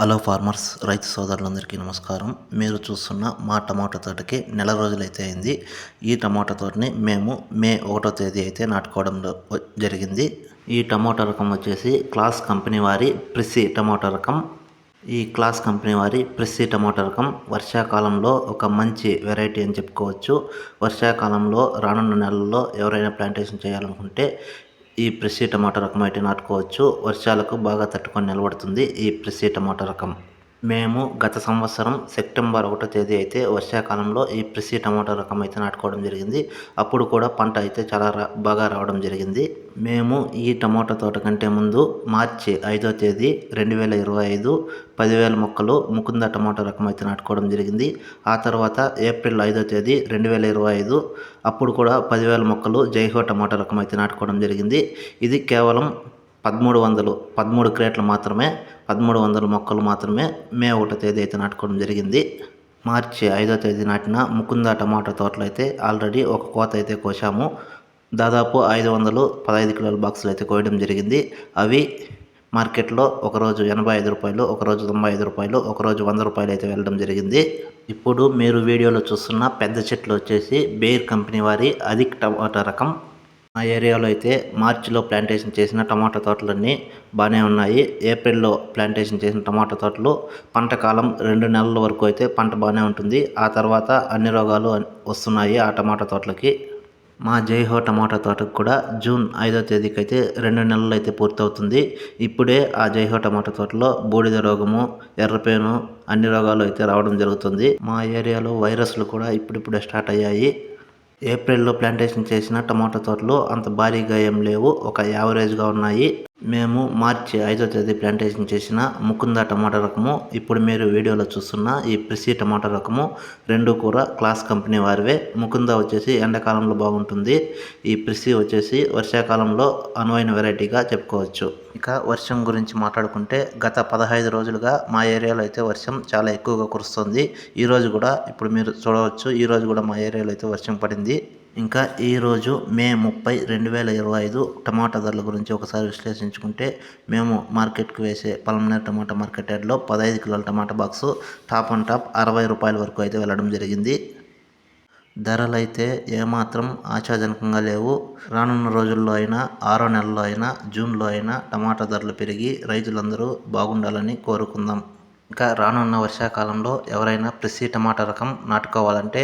Hello farmers రైతు సోదరులందరికీ నమస్కారం. మీరు చూస్తున్న మా టమాటా తోటకి నెల రోజులైతే అయింది. ఈ టమాటా తోటని మేము మే ఒకటో తేదీ అయితే నాటుకోవడం జరిగింది. ఈ టమాటా రకం వచ్చేసి క్లాస్ కంపెనీ వారి ప్రిసి టమాటా రకం. ఈ క్లాస్ కంపెనీ వారి ప్రెస్సీ టమాటా రకం వర్షాకాలంలో ఒక మంచి వెరైటీ అని చెప్పుకోవచ్చు. వర్షాకాలంలో రానున్న నెలల్లో ఎవరైనా ప్లాంటేషన్ చేయాలనుకుంటే ఈ ప్రెస్సీ టమాటా రకం అయితే నాటుకోవచ్చు. వర్షాలకు బాగా తట్టుకొని నిలబడుతుంది ఈ ప్రెస్సీ టమాటా రకం. మేము గత సంవత్సరం సెప్టెంబర్ ఒకటో తేదీ అయితే వర్షాకాలంలో ఈ ప్రెస్సీ టమాటా రకం అయితే నాటుకోవడం జరిగింది. అప్పుడు కూడా పంట అయితే చాలా రా- బాగా రావడం జరిగింది. మేము ఈ టమాటా తోట కంటే ముందు మార్చి ఐదో తేదీ రెండు వేల ఇరవై ఐదు పదివేల మొక్కలు ముకుంద టమాటా రకం అయితే నాటుకోవడం జరిగింది. ఆ తర్వాత ఏప్రిల్ ఐదో తేదీ రెండు వేల ఇరవై ఐదు అప్పుడు కూడా పదివేల మొక్కలు జైహో టమాటా రకం అయితే నాటుకోవడం జరిగింది. ఇది కేవలం పదమూడు వందలు పదమూడు క్రేట్లు మాత్రమే పదమూడు వందల మొక్కలు మాత్రమే మే ఒకటో తేదీ అయితే నాటుకోవడం జరిగింది. మార్చి ఐదో తేదీ నాటిన ముకుంద టమాటా తోటలు అయితే ఆల్రెడీ ఒక కోత అయితే కోసాము దాదాపు ఐదు వందలు పదహైదు కిలోల బాక్సులు అయితే కోయడం జరిగింది. అవి మార్కెట్లో ఒకరోజు ఎనభై ఐదు రూపాయలు ఒకరోజు తొంభై ఐదు రూపాయలు ఒకరోజు వంద రూపాయలు అయితే వెళ్ళడం జరిగింది. ఇప్పుడు మీరు వీడియోలో చూస్తున్న పెద్ద చెట్లు వచ్చేసి బేర్ కంపెనీ వారి అధిక్ టమాటా రకం. మా ఏరియాలో అయితే మార్చిలో ప్లాంటేషన్ చేసిన టమాటా తోటలన్నీ బాగానే ఉన్నాయి. ఏప్రిల్లో ప్లాంటేషన్ చేసిన టమాటా తోటలు పంట కాలం రెండు నెలల వరకు అయితే పంట బాగానే ఉంటుంది. ఆ తర్వాత అన్ని రోగాలు వస్తున్నాయి ఆ టమాటా తోటలకి. మా జైహో టమాటా తోటకు కూడా జూన్ ఐదో తేదీకి అయితే రెండు నెలలు అయితే పూర్తవుతుంది. ఇప్పుడే ఆ జైహో టమాటా తోటలో బూడిద రోగము ఎర్రపేను అన్ని రోగాలు అయితే రావడం జరుగుతుంది. మా ఏరియాలో వైరస్లు కూడా ఇప్పుడిప్పుడే స్టార్ట్ అయ్యాయి. ఏప్రిల్లో ప్లాంటేషన్ చేసిన టమోటా తోటలు అంత భారీగా ఏం లేవు. ఒక యావరేజ్గా ఉన్నాయి. మేము మార్చి ఐదో తేదీ ప్లాంటేషన్ చేసిన ముకుంద టమాటా రకము ఇప్పుడు మీరు వీడియోలో చూస్తున్న ఈ ప్రిసి టమాటా రకము రెండు కూడా క్లాస్ కంపెనీ వారివే. ముకుంద వచ్చేసి ఎండాకాలంలో బాగుంటుంది. ఈ ప్రిసి వచ్చేసి వర్షాకాలంలో అనువైన వెరైటీగా చెప్పుకోవచ్చు. ఇక వర్షం గురించి మాట్లాడుకుంటే గత పదహైదు రోజులుగా మా ఏరియాలో అయితే వర్షం చాలా ఎక్కువగా కురుస్తుంది. ఈరోజు కూడా ఇప్పుడు మీరు చూడవచ్చు ఈరోజు కూడా మా ఏరియాలో అయితే వర్షం పడింది. ఇంకా ఈరోజు మే ముప్పై రెండు వేల ఇరవై ఐదు టమాటా ధరల గురించి ఒకసారి విశ్లేషించుకుంటే మేము మార్కెట్కి వేసే పలమనేర్ టమాటా మార్కెట్ యార్డ్లో పదహైదు కిలోల టమాటా బాక్సు టాప్ అండ్ టాప్ అరవై రూపాయల వరకు అయితే వెళ్ళడం జరిగింది. ధరలు అయితే ఏమాత్రం ఆశాజనకంగా లేవు. రానున్న రోజుల్లో అయినా ఆరో నెలలో అయినా జూన్లో అయినా టమాటా ధరలు పెరిగి రైతులందరూ బాగుండాలని కోరుకుందాం. ఇంకా రానున్న వర్షాకాలంలో ఎవరైనా ప్రెస్సీ టమాటా రకం నాటుకోవాలంటే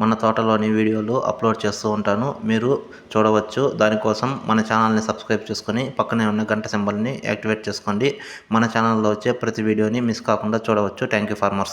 మన తోటలోని వీడియోలు అప్లోడ్ చేస్తూ ఉంటాను. మీరు చూడవచ్చు. దానికోసం మన ఛానల్ని సబ్స్క్రైబ్ చేసుకొని పక్కనే ఉన్న గంట సింబల్ని యాక్టివేట్ చేసుకోండి. మన ఛానల్లో వచ్చే ప్రతి వీడియోని మిస్ కాకుండా చూడవచ్చు. Thank you farmers.